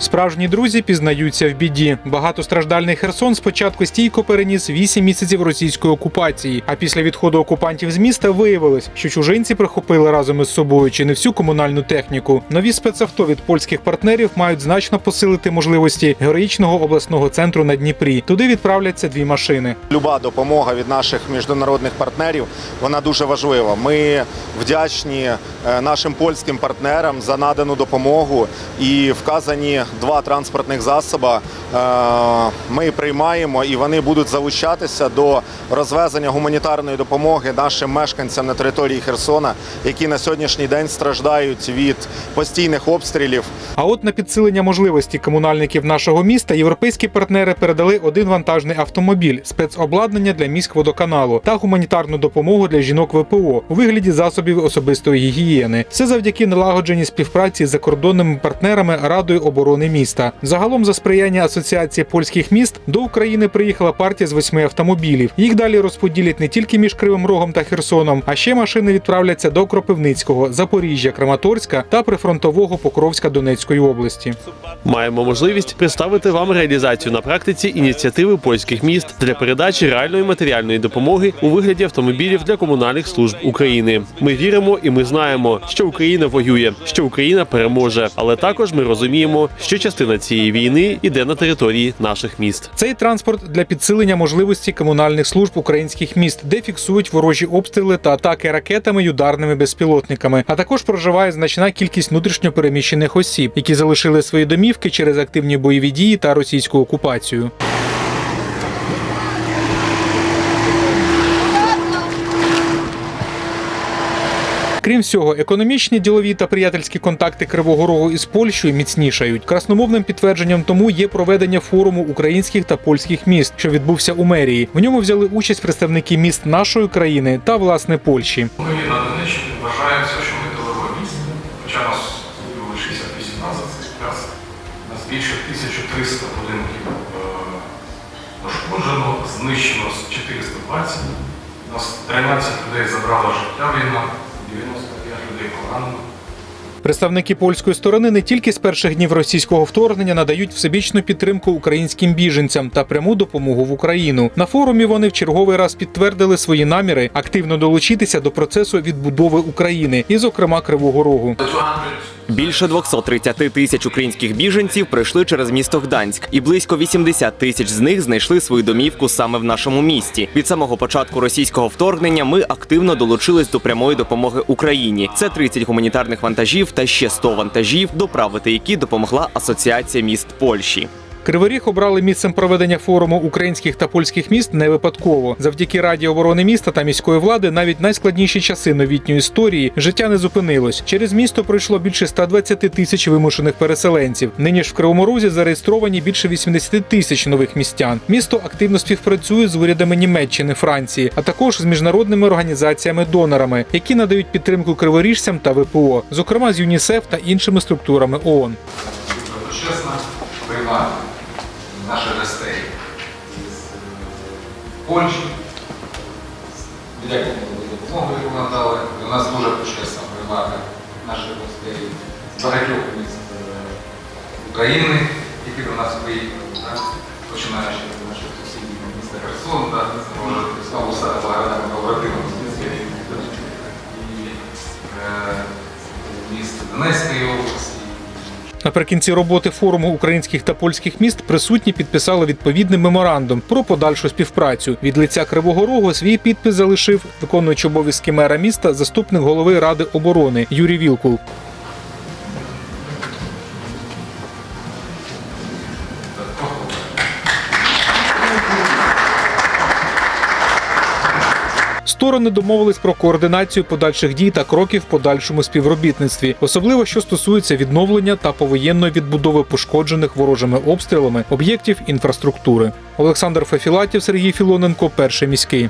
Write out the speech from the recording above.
Справжні друзі пізнаються в біді. Багатостраждальний Херсон спочатку стійко переніс 8 місяців російської окупації. А після відходу окупантів з міста виявилось, що чужинці прихопили разом із собою чи не всю комунальну техніку. Нові спецавто від польських партнерів мають значно посилити можливості героїчного обласного центру на Дніпрі. Туди відправляться дві машини. Люба допомога від наших міжнародних партнерів вона дуже важлива. Ми вдячні е, нашим польським партнерам за надану допомогу і вказані два транспортних засоби. е, Ми приймаємо і вони будуть залучатися до розвезення гуманітарної допомоги нашим мешканцям на території Херсона, які на сьогоднішній день страждають від постійних обстрілів А от на підсилення можливості комунальників нашого міста європейські партнери передали один вантажний автомобіль, спецобладнання для міськводоканалу та гуманітарну допомогу для жінок ВПО у вигляді засобів особистої гігієни. Все завдяки налагодженій співпраці з закордонними партнерами Радою оборони міста. Загалом за сприяння асоціації польських міст до України приїхала партія з восьми автомобілів. Їх далі розподілять не тільки між Кривим Рогом та Херсоном, а ще машини відправляться до Кропивницького, Запоріжжя, Краматорська та прифронтового Покровська Донецької області. Маємо можливість представити вам реалізацію на практиці ініціативи польських міст для передачі реальної матеріальної допомоги у вигляді автомобілів для комунальних служб України. Ми віримо і ми знаємо, що Україна воює, що Україна переможе, але також ми розуміємо, що частина цієї війни іде на території наших міст. Цей транспорт для підсилення можливості комунальних служб українських міст, де фіксують ворожі обстріли та атаки ракетами й ударними безпілотниками. А також проживає значна кількість внутрішньо переміщених осіб, які залишили свої домівки через активні бойові дії та російську окупацію. Крім всього, економічні, ділові та приятельські контакти Кривого Рогу із Польщею міцнішають. Красномовним підтвердженням тому є проведення форуму українських та польських міст, що відбувся у мерії. В ньому взяли участь представники міст нашої країни та власне Польщі. Ми на Донеччині вважаємося, що ми тилове місто. Хоча нас було 68 назад, якраз нас більше 1300 будинків е, пошкоджено, знищено з 420. У нас 13 людей забрала життя війна, 95 людей поранено. Представники польської сторони не тільки з перших днів російського вторгнення надають всебічну підтримку українським біженцям та пряму допомогу в Україну. На форумі вони в черговий раз підтвердили свої наміри активно долучитися до процесу відбудови України, і, зокрема, Кривого Рогу. Більше 230 тисяч українських біженців прийшли через місто Гданськ, і близько 80 тисяч з них знайшли свою домівку саме в нашому місті. Від самого початку російського вторгнення ми активно долучились до прямої допомоги Україні. Це 30 гуманітарних вантажів та ще 100 вантажів, доправити які допомогла Асоціація міст Польщі. Кривий Ріг обрали місцем проведення форуму українських та польських міст не випадково. Завдяки Раді оборони міста та міської влади навіть найскладніші часи новітньої історії життя не зупинилось. Через місто пройшло більше 120 тисяч вимушених переселенців. Нині ж в Кривому Розі зареєстровані більше 80 тисяч нових містян. Місто активно співпрацює з урядами Німеччини, Франції, а також з міжнародними організаціями-донорами, які надають підтримку криворіжцям та ВПО, зокрема з ЮНІСЕФ та іншими структурами ООН. Доброчесно приймати наших гостей з Польщі. Дякуємо за допомогу, яку надали. У нас дуже почесно приймати наших гостей з багатьох міст е, України, які до нас приїхали, починаючи від наших сусідів міста Херсон, знову стати благодарним побратимам з міста і е, міст Донецької області. Наприкінці роботи форуму українських та польських міст присутні підписали відповідний меморандум про подальшу співпрацю. Від лиця Кривого Рогу свій підпис залишив виконуючий обов'язки мера міста, заступник голови ради оборони Юрій Вілкул. Сторони домовились про координацію подальших дій та кроків в подальшому співробітництві, особливо що стосується відновлення та повоєнної відбудови пошкоджених ворожими обстрілами об'єктів інфраструктури. Олександр Фефілатів, Сергій Філоненко, перший міський.